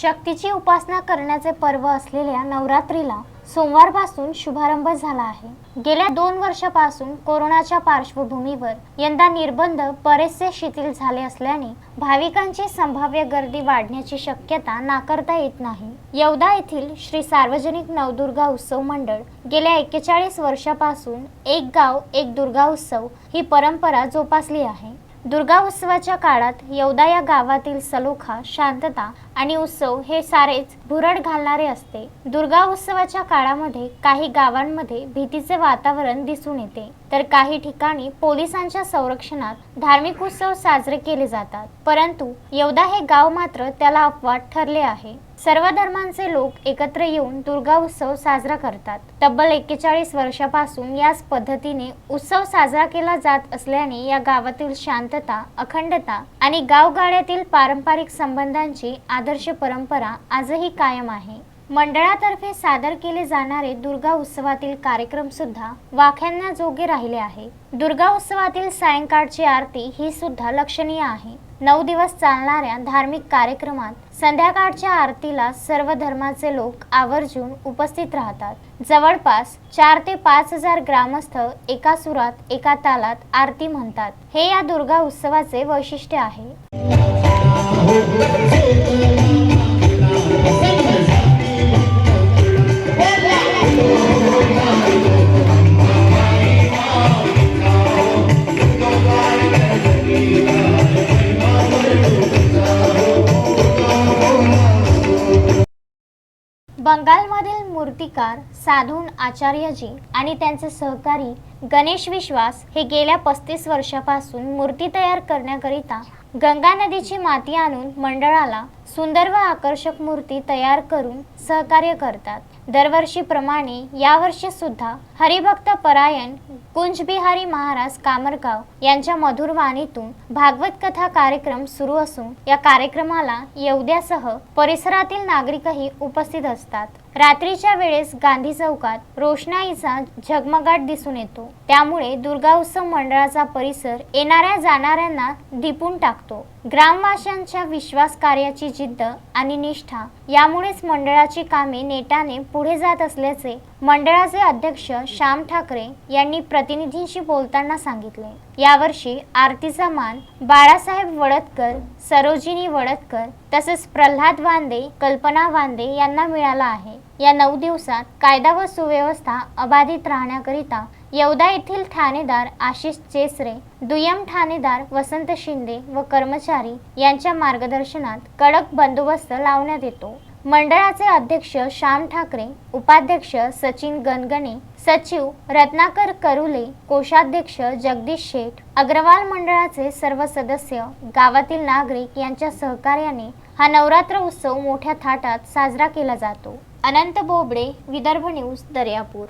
शक्तीची उपासना करण्याचे पर्व असलेल्या नवरात्रीला सोमवारपासून शुभारंभ झाला आहे. गेल्या दोन वर्षापासून कोरोनाच्या पार्श्वभूमीवर यंदा निर्बंध बरेचसे शिथिल झाले असल्याने भाविकांची संभाव्य गर्दी वाढण्याची शक्यता नाकारता येत नाही. येवदा येथील श्री सार्वजनिक नवदुर्गा उत्सव मंडळ गेल्या एक्केचाळीस वर्षापासून एक गाव एक दुर्गा उत्सव ही परंपरा जोपासली आहे. दुर्गा उत्सवाच्या काळात येवदा या गावातील सलोखा शांतता आणि उत्सव हे सारेच भुरड घालणारे असते. दुर्गा उत्सवाच्या काळामध्ये काही गावांमध्ये भीतीचे वातावरण दिसून येते. तर काही ठिकाणी पोलिसांच्या संरक्षणात धार्मिक उत्सव साजरे केले जातात. परंतु येवदा हे गाव मात्र त्याला अपवाद ठरले आहे. सर्व धर्मांचे लोक एकत्र येऊन दुर्गा उत्सव साजरा करतात. तब्बल एक्केचाळीस वर्षापासून याच पद्धतीने उत्सव साजरा केला जात असल्याने या गावातील शांतता अखंडता आणि गावगाड्यातील पारंपरिक संबंधांची आदर्श परंपरा आजही कायम आहे. मंडळातर्फे सादर केले जाणारे दुर्गा उत्सवातील कार्यक्रम सुद्धा वाख्यांना जोगे राहिले आहे. दुर्गा उत्सवातील सायंकाळची आरती ही सुद्धा लक्षणीय आहे. नऊ दिवस चालणाऱ्या धार्मिक कार्यक्रमात संध्याकाळच्या आरतीला सर्व धर्माचे लोक आवर्जून उपस्थित राहतात. जवळपास चार ते पाच हजार ग्रामस्थ एका सुरात एका तालात आरती म्हणतात. हे या दुर्गा उत्सवाचे वैशिष्ट्य आहे. बंगालमधील मूर्तिकार साधून आचार्यजी आणि त्यांचे सहकारी गणेश विश्वास हे गेल्या पस्तीस वर्षापासून मूर्ती तयार करण्याकरिता गंगा नदीची माती आणून मंडळाला सुंदर व आकर्षक मूर्ती तयार करून सहकार्य करतात. दरवर्षीप्रमाणे यावर्षी सुद्धा हरिभक्त परायण कुंजबिहारी महाराज कामरगाव यांच्या मधुर वाणीतून भागवत कथा कार्यक्रम सुरू असून या कार्यक्रमाला येवद्यासह परिसरातील नागरिकही उपस्थित असतात. रात्रीच्या वेळेस गांधी चौकात रोषणाईचा झगमगाट दिसून येतो. त्यामुळे दुर्गा उत्सव मंडळाचा परिसर येणाऱ्या जाणाऱ्यांना दिपून टाकतो. ग्रामवाशांच्या विश्वास कार्याची जिद्द आणि निष्ठा यामुळेच मंडळाची कामे नेटाने पुढे जात असल्याचे मंडळाचे अध्यक्ष श्याम ठाकरे यांनी प्रतिनिधींशी बोलताना सांगितले. यावर्षी आरतीचा मान बाळासाहेब वडतकर सरोजिनी वडतकर तसेच प्रल्हाद वांदे कल्पना वांदे यांना मिळाला आहे. या नऊ दिवसात कायदा व सुव्यवस्था अबाधित राहण्याकरिता येवदा येथील ठाणेदार आशिष चेसरे दुय्यम ठाणेदार वसंत शिंदे व कर्मचारी यांच्या मार्गदर्शनात कडक बंदोबस्त लावण्यात येतो. मंडळाचे अध्यक्ष श्याम ठाकरे उपाध्यक्ष सचिन गणगणे सचिव रत्नाकर करुले कोषाध्यक्ष जगदीश शेठ अग्रवाल मंडळाचे सर्व सदस्य गावातील नागरिक यांच्या सहकार्याने हा नवरात्र उत्सव मोठ्या थाटात साजरा केला जातो. अनंत बोबडे विदर्भ न्यूज दर्यापूर.